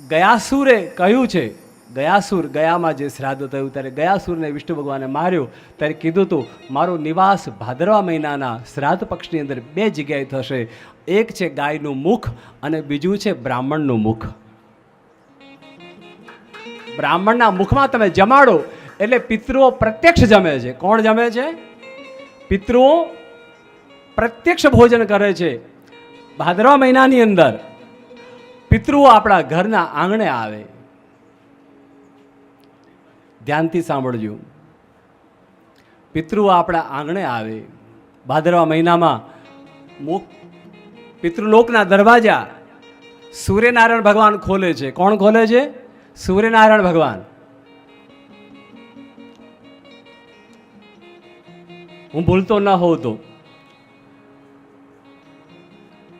ગયાસુરે કહ્યું છે, ગયાસુર ગયામાં જે શ્રાદ્ધ થયું ત્યારે ગયાસુરને વિષ્ણુ ભગવાને માર્યો, ત્યારે કીધું હતું મારો નિવાસ ભાદરવા મહિનાના શ્રાદ્ધ પક્ષની અંદર બે જગ્યાએ થશે. એક છે ગાયનું મુખ અને બીજું છે બ્રાહ્મણનું મુખ. બ્રાહ્મણના મુખમાં તમે જમાડો એટલે પિતૃઓ પ્રત્યક્ષ જમે છે. કોણ જમે છે? પિતૃઓ પ્રત્યક્ષ ભોજન કરે છે. ભાદરવા મહિનાની અંદર પિતૃઓ આપણા ઘરના આંગણે આવે. ધ્યાનથી સાંભળજો. પિતૃઓ આપણા આંગણે આવે. ભાદરવા મહિનામાં પિતૃલોકના દરવાજા સૂર્યનારાયણ ભગવાન ખોલે છે. કોણ ખોલે છે? સૂર્યનારાયણ ભગવાન. હું ભૂલતો ન હોઉં તો.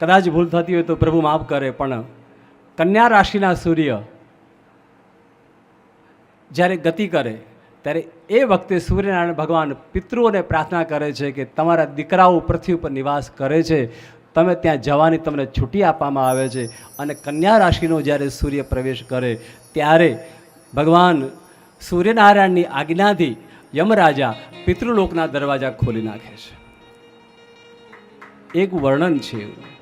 કદાચ ભૂલ થતી હોય તો પ્રભુ માફ કરે, પણ કન્યા રાશિના સૂર્ય જ્યારે ગતિ કરે, ત્યારે એ વખતે સૂર્યનારાયણ ભગવાન પિતૃઓને પ્રાર્થના કરે છે કે તમારા દીકરાઓ પૃથ્વી ઉપર નિવાસ કરે છે. તમે ત્યાં જવાની તમને છૂટી આપવામાં આવે છે અને કન્યા રાશિનો જ્યારે સૂર્ય પ્રવેશ કરે, ત્યારે ભગવાન સૂર્યનારાયણની આજ્ઞાથી યમરાજા પિતૃલોકના દરવાજા ખોલી નાખે છે. એક વર્ણન છે એવું.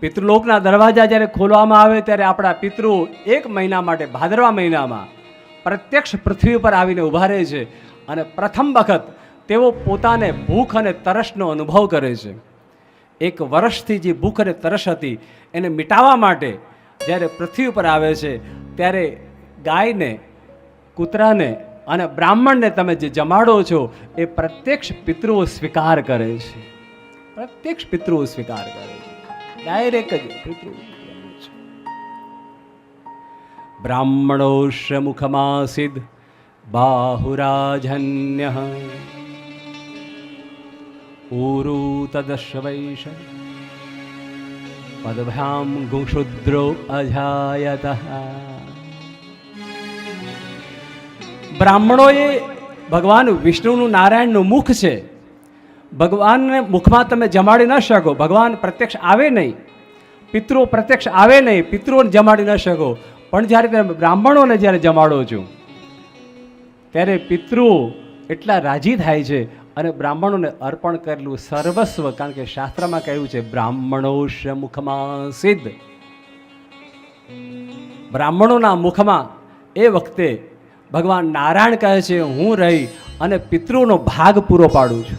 પિતૃલોકના દરવાજા જ્યારે ખોલવામાં આવે ત્યારે આપણા પિતૃ એક મહિના માટે ભાદરવા મહિનામાં પ્રત્યક્ષ પૃથ્વી પર આવીને ઊભા રહે છે અને પ્રથમ વખત તેઓ પોતાને ભૂખ અને તરસનો અનુભવ કરે છે. એક વર્ષથી જે ભૂખ અને તરસ હતી એને મિટાવવા માટે જ્યારે પૃથ્વી ઉપર આવે છે ત્યારે ગાયને, કૂતરાને અને બ્રાહ્મણને તમે જે જમાડો છો એ પ્રત્યક્ષ પિતૃઓ સ્વીકાર કરે છે. પ્રત્યક્ષ પિતૃઓ સ્વીકાર કરે છે. ડાયરેક્ટ જ પિતૃ મુખમાસિદ બાહુરાજન્ય. ઊરુ તદશ્વૈષ. પદભ્યામ ગુશુદ્રો અજાયત. બ્રાહ્મણોએ ભગવાન વિષ્ણુનું નારાયણનું મુખ છે. ભગવાનને મુખમાં તમે જમાડી ન શકો. ભગવાન પ્રત્યક્ષ આવે નહીં. પિતૃ પ્રત્યક્ષ આવે નહીં. પિતૃઓને જમાડી ન શકો. પણ જ્યારે તમે બ્રાહ્મણોને જ્યારે જમાડો છો, ત્યારે પિતૃઓ એટલા રાજી થાય છે અને બ્રાહ્મણોને અર્પણ કરેલું સર્વસ્વ. કારણ કે શાસ્ત્રમાં કહ્યું છે બ્રાહ્મણો મુખમાં સિદ્ધ. બ્રાહ્મણોના મુખમાં એ વખતે ભગવાન નારાયણ કહે છે, હું રહી અને પિતૃનો ભાગ પૂરો પાડું છું.